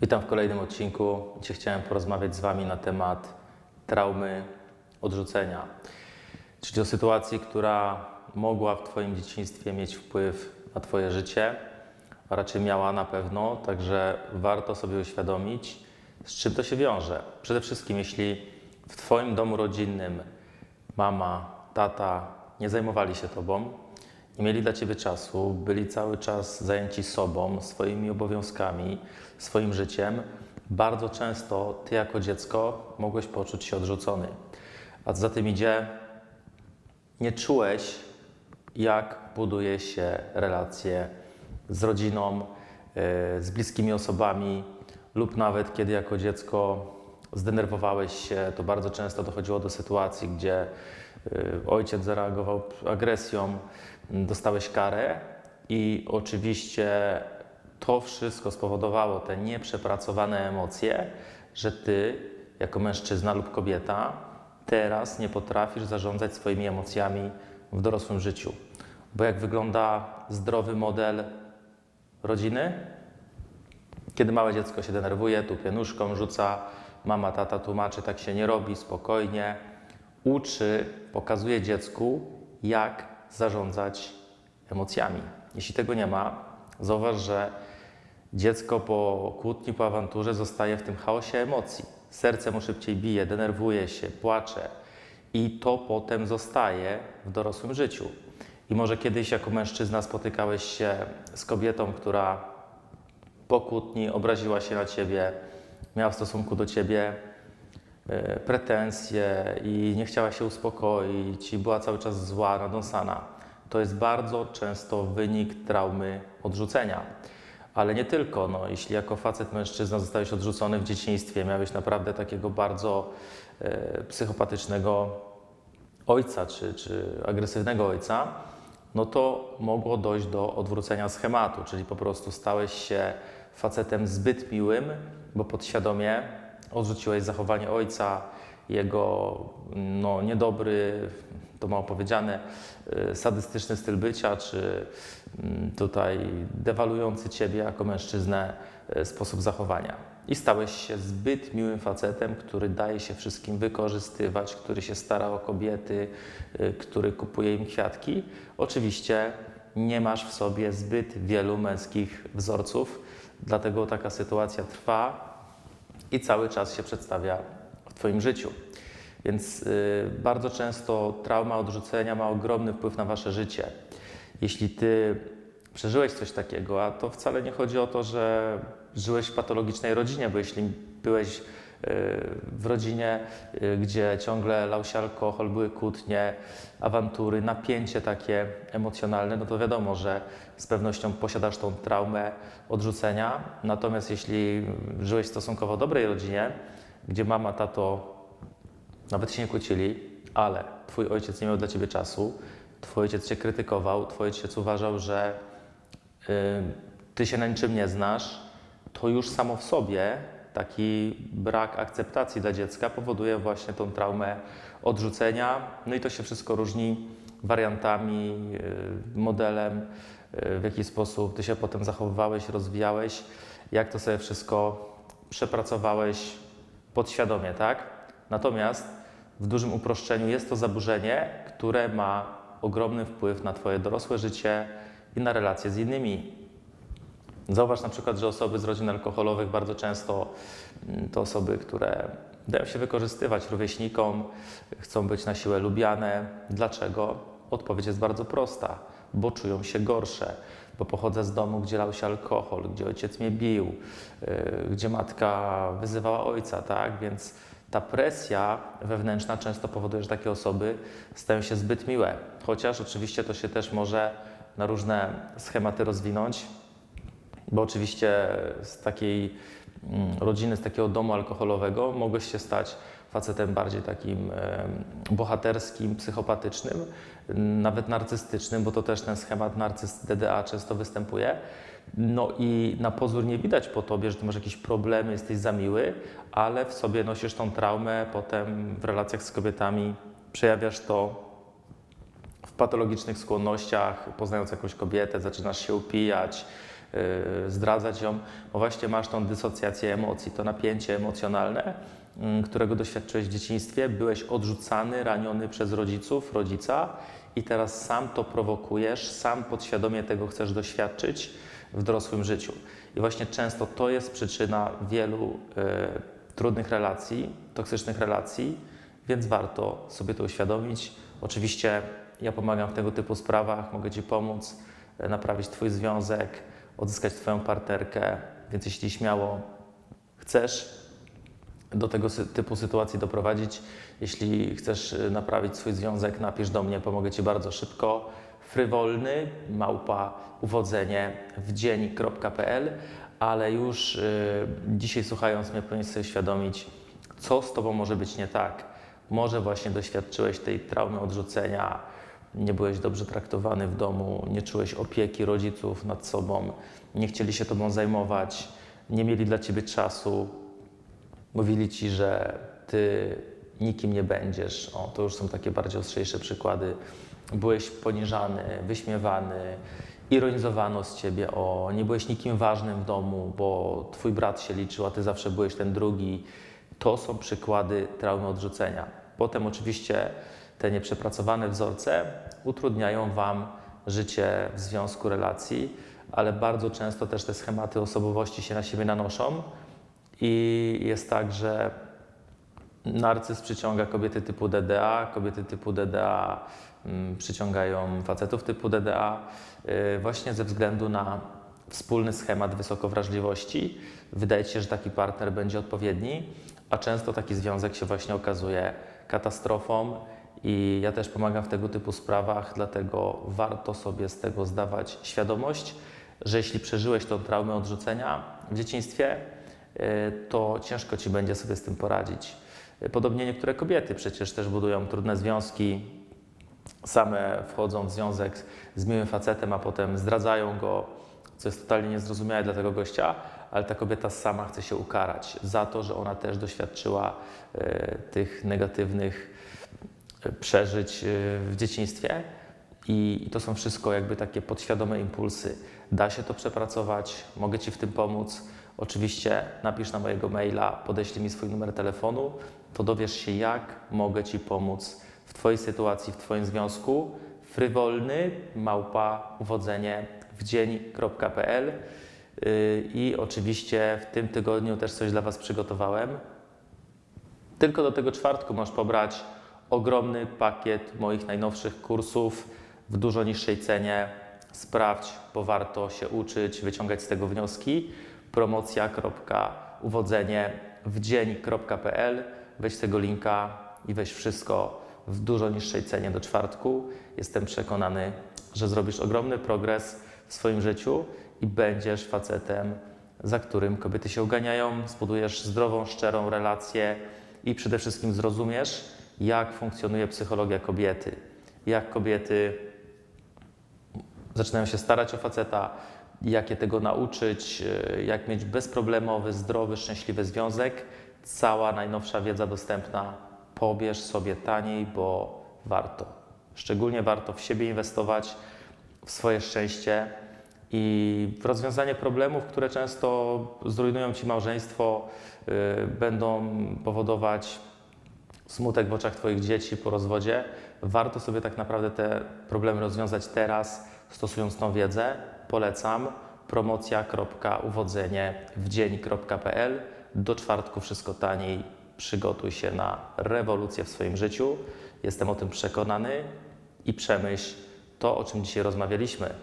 Witam w kolejnym odcinku. Dzisiaj chciałem porozmawiać z Wami na temat traumy odrzucenia, czyli o sytuacji, która mogła w Twoim dzieciństwie mieć wpływ na Twoje życie, a raczej miała na pewno, także warto sobie uświadomić, z czym to się wiąże. Przede wszystkim, jeśli w Twoim domu rodzinnym mama, tata nie zajmowali się Tobą, nie mieli dla Ciebie czasu, byli cały czas zajęci sobą, swoimi obowiązkami, swoim życiem, bardzo często Ty jako dziecko mogłeś poczuć się odrzucony. A za tym idzie, nie czułeś, jak buduje się relacje z rodziną, yy, z bliskimi osobami, lub nawet kiedy jako dziecko zdenerwowałeś się, to bardzo często dochodziło do sytuacji, gdzie ojciec zareagował agresją, dostałeś karę i oczywiście to wszystko spowodowało te nieprzepracowane emocje, że ty jako mężczyzna lub kobieta teraz nie potrafisz zarządzać swoimi emocjami w dorosłym życiu. Bo jak wygląda zdrowy model rodziny? Kiedy małe dziecko się denerwuje, tupie nóżką, rzuca, mama, tata tłumaczy, tak się nie robi, spokojnie. Uczy, pokazuje dziecku, jak zarządzać emocjami. Jeśli tego nie ma, zauważ, że dziecko po kłótni, po awanturze zostaje w tym chaosie emocji. Serce mu szybciej bije, denerwuje się, płacze i to potem zostaje w dorosłym życiu. I może kiedyś jako mężczyzna spotykałeś się z kobietą, która po kłótni obraziła się na ciebie, miała w stosunku do ciebie pretensje i nie chciała się uspokoić i była cały czas zła, nadąsana. To jest bardzo często wynik traumy odrzucenia. Ale nie tylko, no, jeśli jako facet mężczyzna zostałeś odrzucony w dzieciństwie, miałeś naprawdę takiego bardzo e, psychopatycznego ojca czy, czy agresywnego ojca, no to mogło dojść do odwrócenia schematu, czyli po prostu stałeś się facetem zbyt miłym, bo podświadomie odrzuciłeś zachowanie ojca, jego no, niedobry, to mało powiedziane, y, sadystyczny styl bycia, czy mm, tutaj dewalujący ciebie jako mężczyznę y, sposób zachowania. I stałeś się zbyt miłym facetem, który daje się wszystkim wykorzystywać, który się stara o kobiety, y, który kupuje im kwiatki. Oczywiście nie masz w sobie zbyt wielu męskich wzorców, dlatego taka sytuacja trwa i cały czas się przedstawia w Twoim życiu. Więc y, bardzo często trauma odrzucenia ma ogromny wpływ na Wasze życie. Jeśli Ty przeżyłeś coś takiego, a to wcale nie chodzi o to, że żyłeś w patologicznej rodzinie, bo jeśli byłeś w rodzinie, y, gdzie ciągle lał się alkohol, były kłótnie, awantury, napięcie takie emocjonalne, no to wiadomo, że z pewnością posiadasz tą traumę odrzucenia. Natomiast jeśli żyłeś w stosunkowo dobrej rodzinie, gdzie mama, tato nawet się nie kłócili, ale twój ojciec nie miał dla ciebie czasu, twój ojciec cię krytykował, twój ojciec uważał, że y, ty się na niczym nie znasz, to już samo w sobie taki brak akceptacji dla dziecka powoduje właśnie tą traumę odrzucenia. No i to się wszystko różni wariantami, y, modelem, y, w jaki sposób ty się potem zachowywałeś, rozwijałeś, jak to sobie wszystko przepracowałeś podświadomie, tak? Natomiast w dużym uproszczeniu jest to zaburzenie, które ma ogromny wpływ na Twoje dorosłe życie i na relacje z innymi. Zauważ na przykład, że osoby z rodzin alkoholowych bardzo często mm, to osoby, które dają się wykorzystywać rówieśnikom, chcą być na siłę lubiane. Dlaczego? Odpowiedź jest bardzo prosta, bo czują się gorsze, bo pochodzę z domu, gdzie lał się alkohol, gdzie ojciec mnie bił, yy, gdzie matka wyzywała ojca, tak? Więc ta presja wewnętrzna często powoduje, że takie osoby stają się zbyt miłe. Chociaż oczywiście to się też może na różne schematy rozwinąć, bo oczywiście z takiej mm, rodziny, z takiego domu alkoholowego mogłeś się stać facetem bardziej takim bohaterskim, psychopatycznym, nawet narcystycznym, bo to też ten schemat narcyst DDA często występuje. No i na pozór nie widać po tobie, że ty masz jakieś problemy, jesteś za miły, ale w sobie nosisz tą traumę, potem w relacjach z kobietami przejawiasz to w patologicznych skłonnościach, poznając jakąś kobietę, zaczynasz się upijać, zdradzać ją, bo właśnie masz tą dysocjację emocji, to napięcie emocjonalne, mm, którego doświadczyłeś w dzieciństwie, byłeś odrzucany, raniony przez rodziców, rodzica i teraz sam to prowokujesz, sam podświadomie tego chcesz doświadczyć w dorosłym życiu. I właśnie często to jest przyczyna wielu e, trudnych relacji, toksycznych relacji, więc warto sobie to uświadomić. Oczywiście ja pomagam w tego typu sprawach, mogę Ci pomóc e, naprawić Twój związek, odzyskać Twoją partnerkę, więc jeśli śmiało chcesz do tego typu sytuacji doprowadzić, jeśli chcesz y, naprawić swój związek, napisz do mnie, pomogę Ci bardzo szybko. Frywolny, małpa, uwodzenie w dzień.pl, ale już y, dzisiaj słuchając mnie powinieneś sobie świadomić, co z Tobą może być nie tak. Może właśnie doświadczyłeś tej traumy odrzucenia, nie byłeś dobrze traktowany w domu, nie czułeś opieki rodziców nad sobą, nie chcieli się Tobą zajmować, nie mieli dla Ciebie czasu, mówili ci, że ty nikim nie będziesz. O, to już są takie bardziej ostrzejsze przykłady. Byłeś poniżany, wyśmiewany, ironizowano z ciebie, o, nie byłeś nikim ważnym w domu, bo twój brat się liczył, a ty zawsze byłeś ten drugi. To są przykłady traumy odrzucenia. Potem oczywiście te nieprzepracowane wzorce utrudniają wam życie w związku, relacji, ale bardzo często też te schematy osobowości się na siebie nanoszą. I jest tak, że narcyz przyciąga kobiety typu DDA, kobiety typu DDA mm, przyciągają facetów typu DDA y, właśnie ze względu na wspólny schemat wysokowrażliwości. Wydaje się, że taki partner będzie odpowiedni, a często taki związek się właśnie okazuje katastrofą. I ja też pomagam w tego typu sprawach, dlatego warto sobie z tego zdawać świadomość, że jeśli przeżyłeś tą traumę odrzucenia w dzieciństwie, y, to ciężko ci będzie sobie z tym poradzić. Y, Podobnie niektóre kobiety przecież też budują trudne związki, same wchodzą w związek z miłym facetem, a potem zdradzają go, co jest totalnie niezrozumiałe dla tego gościa, ale ta kobieta sama chce się ukarać za to, że ona też doświadczyła y, tych negatywnych y, przeżyć y, w dzieciństwie. I, I to są wszystko jakby takie podświadome impulsy. Da się to przepracować, mogę Ci w tym pomóc. Oczywiście napisz na mojego maila, podeślij mi swój numer telefonu, to dowiesz się, jak mogę Ci pomóc w Twojej sytuacji, w Twoim związku. Frywolny, małpa, uwodzenie w dzień.pl Yy, i oczywiście w tym tygodniu też coś dla Was przygotowałem. Tylko do tego czwartku możesz pobrać ogromny pakiet moich najnowszych kursów w dużo niższej cenie. Sprawdź, bo warto się uczyć, wyciągać z tego wnioski. Promocja.uwodzenie w dzień.pl. Weź tego linka i weź wszystko w dużo niższej cenie do czwartku. Jestem przekonany, że zrobisz ogromny progres w swoim życiu i będziesz facetem, za którym kobiety się uganiają, zbudujesz zdrową, szczerą relację i przede wszystkim zrozumiesz, jak funkcjonuje psychologia kobiety. Jak kobiety zaczynają się starać o faceta, jak je tego nauczyć, e, jak mieć bezproblemowy, zdrowy, szczęśliwy związek. Cała najnowsza wiedza dostępna. Pobierz sobie taniej, bo warto. Szczególnie warto w siebie inwestować, w swoje szczęście i rozwiązanie problemów, które często zrujnują ci małżeństwo, y, będą powodować smutek w oczach Twoich dzieci po rozwodzie. Warto sobie tak naprawdę te problemy rozwiązać teraz, stosując tą wiedzę. Polecam promocja.uwodzenie w dzień.pl. Do czwartku wszystko taniej. Przygotuj się na rewolucję w swoim życiu. Jestem o tym przekonany i przemyśl to, o czym dzisiaj rozmawialiśmy.